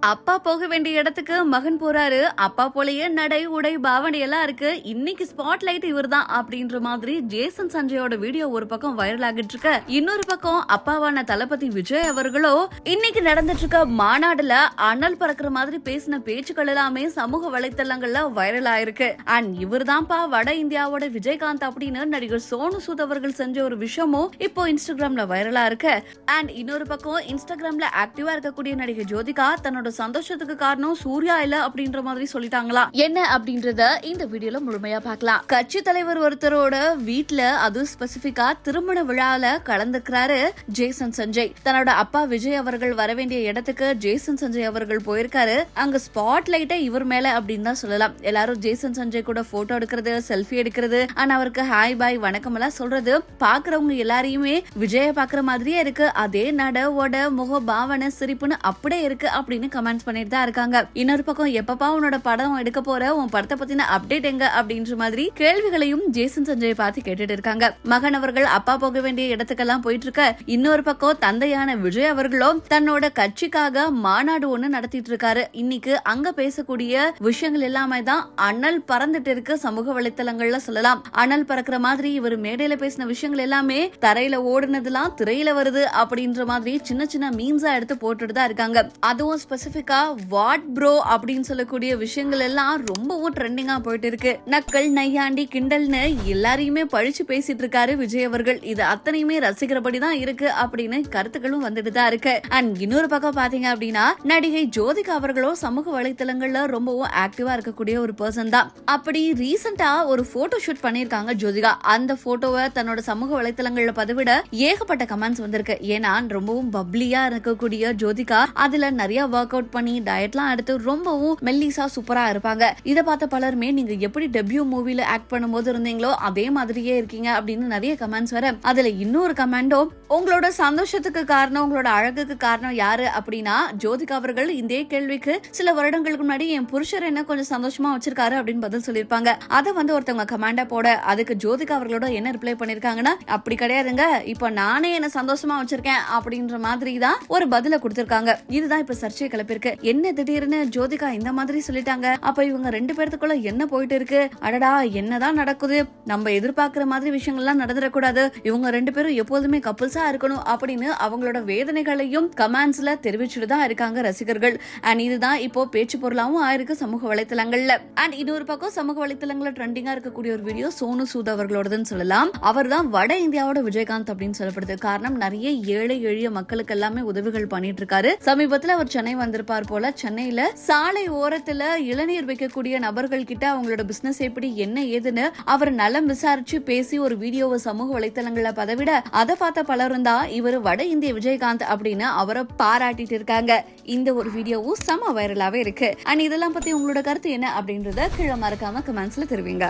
அப்பா போக வேண்டிய இடத்துக்கு மகன் போறாரு. அப்பா போலயே நடை உடை பாவனை எல்லாம் இருக்கு. இன்னைக்கு ஸ்பாட் லைட் இவர் தான் அப்படின்ற மாதிரி ஜேசன் சஞ்சயோட வீடியோ ஒரு பக்கம் வைரல் ஆகிட்டு இருக்க. இன்னொரு பக்கம் அப்பாவான தளபதி விஜய் அவர்களோ இன்னைக்கு நடந்துட்டு இருக்க மாநாடுல அனல் பறக்குற மாதிரி பேசின பேச்சுக்கள் எல்லாமே சமூக வலைத்தளங்கள்ல வைரல் ஆயிருக்கு. அண்ட் இவர் தான்ப்பா வட இந்தியாவோட விஜயகாந்த் அப்படின்னு நடிகர் சோனு சூத் அவர்கள் செஞ்ச ஒரு விஷயமும் இப்போ இன்ஸ்டாகிராம்ல வைரலா இருக்கு. அண்ட் இன்னொரு பக்கம் இன்ஸ்டாகிராம்ல ஆக்டிவா இருக்கக்கூடிய நடிகை ஜோதிகா தன்னோட சந்தோஷத்துக்கு காரணம் சூர்யா இல்ல அப்படின்ற மாதிரி சொல்லிட்டாங்களா? என்ன அப்படின்றத இந்த வீடியோல முழுமையா பார்க்கலாம். கட்சி தலைவர் ஒருத்தரோட வீட்டுல அது ஸ்பெசிபிக்கா திருமண விழால கலந்துக்கிறாரு ஜேசன் சஞ்சய். தன்னோட அப்பா விஜய் அவர்கள் வர வேண்டிய இடத்துக்கு ஜேசன் சஞ்சய் அவர்கள் போயிருக்காரு. அங்க ஸ்பாட் லைட்டை இவர் மேல அப்படின்னு தான் சொல்லலாம். எல்லாரும் ஜேசன் சஞ்சய் கூட போட்டோ எடுக்கிறது செல்ஃபி எடுக்கிறது ஆனா அவருக்கு ஹாய் பாய் வணக்கம் எல்லாம் சொல்றது பாக்குறவங்க எல்லாரையுமே விஜய பாக்குற மாதிரியே இருக்கு. அதே நட முக பாவனை சிரிப்புன்னு அப்படியே இருக்கு அப்படின்னு கமெண்ட்ஸ் பண்ணிட்டு தான் இருக்காங்க. இன்னொரு பக்கம் எப்பப்பா உன்னோட படம் எடுக்க போற? உன் படத்தை பத்தின அப்டேட் எங்க? அப்படின்ற மாதிரி கேள்விகளையும் ஜேசன் சஞ்சய் பார்த்து கேட்டுட்டு இருக்காங்க. மகன் அவர்கள் அப்பா போக வேண்டிய இடத்துக்கெல்லாம் போயிட்டு இருக்க. இன்னொரு பக்கம் தந்தையான விஜய் அவர்களும் தன்னோட கட்சிக்காக மாநாடு ஒண்ணு நடத்திட்டு இருக்காரு. இன்னைக்கு அங்க பேசக்கூடிய விஷயங்கள் எல்லாமே தான் அனல் பறந்துட்டு இருக்கு சமூக வலைத்தளங்கள்ல சொல்லலாம். அனல் பறக்கிற மாதிரி இவர் மேடையில பேசின விஷயங்கள் எல்லாமே தரையில ஓடுனதெல்லாம் திரையில வருது அப்படின்ற மாதிரி சின்ன சின்ன மீன்ஸா எடுத்து போட்டுட்டு தான் இருக்காங்க. அதுவும் ஸ்பெஷல் ஸ்பெசிபிக்கா வாட் ப்ரோ அப்படின்னு சொல்லக்கூடிய விஷயங்கள் எல்லாம் ரொம்பவும் ட்ரெண்டிங்கா போயிட்டு இருக்கு நக்கல் நையாண்டி கிண்டல்னு எல்லாரையுமே பழிச்சு பேசிட்டு இருக்காரு விஜய் அவர்கள். இது அத்தனையுமே ரசிக்கிறபடி தான் இருக்கு அப்படின்னு கருத்துக்களும் வந்துட்டு தான் இருக்கு. அண்ட் இன்னொரு பக்கம் பாத்தீங்க அப்படின்னா நடிகை ஜோதிகா அவர்களும் சமூக வலைத்தளங்கள்ல ரொம்பவும் ஆக்டிவா இருக்கக்கூடிய ஒரு பர்சன் தான். அப்படி ரீசெண்டா ஒரு போட்டோ ஷூட் பண்ணிருக்காங்க ஜோதிகா. அந்த போட்டோவை தன்னோட சமூக வலைத்தளங்கள்ல பதிவிட ஏகப்பட்ட கமெண்ட்ஸ் வந்திருக்கு. ஏன்னா ரொம்பவும் பப்ளியா இருக்கக்கூடிய ஜோதிகா அதுல நிறைய ஒர்க் அவுட் பண்ணி டயட்லாம் எடுத்து ரொம்பவும் மெல்லிசா சூப்பரா இருப்பாங்க. இதை பார்த்த பலருமே நீங்க எப்படி டெபியூ மூவில ஆக்ட் பண்ணும்போது இருந்தீங்களோ அதே மாதிரியே இருக்கீங்க அப்படின்னு நிறைய கமெண்ட்ஸ் வர. அதுல இன்னொரு கமெண்டோ உங்களோட சந்தோஷத்துக்கு காரணம் உங்களோட அழகுக்கு காரணம் யாரு அப்படின்னா ஜோதிகா அவர்கள். இதே கேள்விக்கு சில வருடங்களுக்கு முன்னாடி என் புருஷர் என்ன கொஞ்சம் சந்தோஷமா வச்சிருக்காரு அப்படின்னு பதில் சொல்லியிருப்பாங்க. அதை வந்து ஒருத்தவங்க கமாண்டா போட அதுக்கு ஜோதிகா அவர்களோட என்ன ரிப்ளை பண்ணிருக்காங்கன்னா அப்படி கிடையாதுங்க. இப்போ நானே என்ன சந்தோஷமா வச்சிருக்கேன் அப்படின்ற மாதிரி தான் ஒரு பதில கொடுத்திருக்காங்க. இதுதான் இப்ப சர்ச்சையை என்ன திடீர்னு ஜோதிகா இந்த மாதிரி சொல்லிட்டாங்க. அப்ப இவங்க ரெண்டு பேர்த்துக்குள்ள என்ன போயிட்டு இருக்கு? அடடா என்னதான் நடக்குது? நம்ம எதிர்பார்க்கிற மாதிரி விஷயங்கள்லாம் நடந்துடக்கூடாது. இவங்க ரெண்டு பேரும் எப்போதுமே கப்புள்ஸா இருக்கணும் அப்படின்னு அவங்களோட வேதனைகளையும் கமெண்ட்ஸ்ல தெரிவிச்சுட்டு தான் இருக்காங்க ரசிகர்கள். அண்ட் இதுதான் இப்போ பேச்சு பொருளாவும் ஆயிருக்கு சமூக வலைத்தளங்கள்ல. அண்ட் இன்னொரு பக்கம் சமூக வலைத்தளங்கள்ல ட்ரெண்டிங்கா இருக்கக்கூடிய ஒரு வீடியோ சோனு சூத் அவர்களோடதுன்னு சொல்லலாம். அவர் தான் வட இந்தியாவோட விஜயகாந்த் அப்படின்னு சொல்லப்படுது காரணம். நிறைய ஏழை எளிய மக்களுக்கு எல்லாமே உதவிகள் பண்ணிட்டு இருக்காரு. சமீபத்துல அவர் சென்னை வந்திருப்பார் போல. சென்னையில சாலை ஓரத்துல இளநீர் வைக்கக்கூடிய நபர்கள் கிட்ட அவங்களோட பிசினஸ் எப்படி என்ன ஏதுன்னு அவர் நலம் விசாரிச்சு பேசி ஒரு வீடியோவை சமூக வலைத்தளங்கள்ல பதவிட அதை பார்த்த பலரும் தான் இவர் வட இந்திய விஜயகாந்த் அப்படின்னு அவரை பாராட்டிட்டு இருக்காங்க. இந்த ஒரு வீடியோவும் செம வைரலாவே இருக்கு. அண்ட் இதெல்லாம் பத்தி உங்களோட கருத்து என்ன அப்படின்றத கீழே மறக்காம கமெண்ட்ஸ்ல தெரிவிங்க.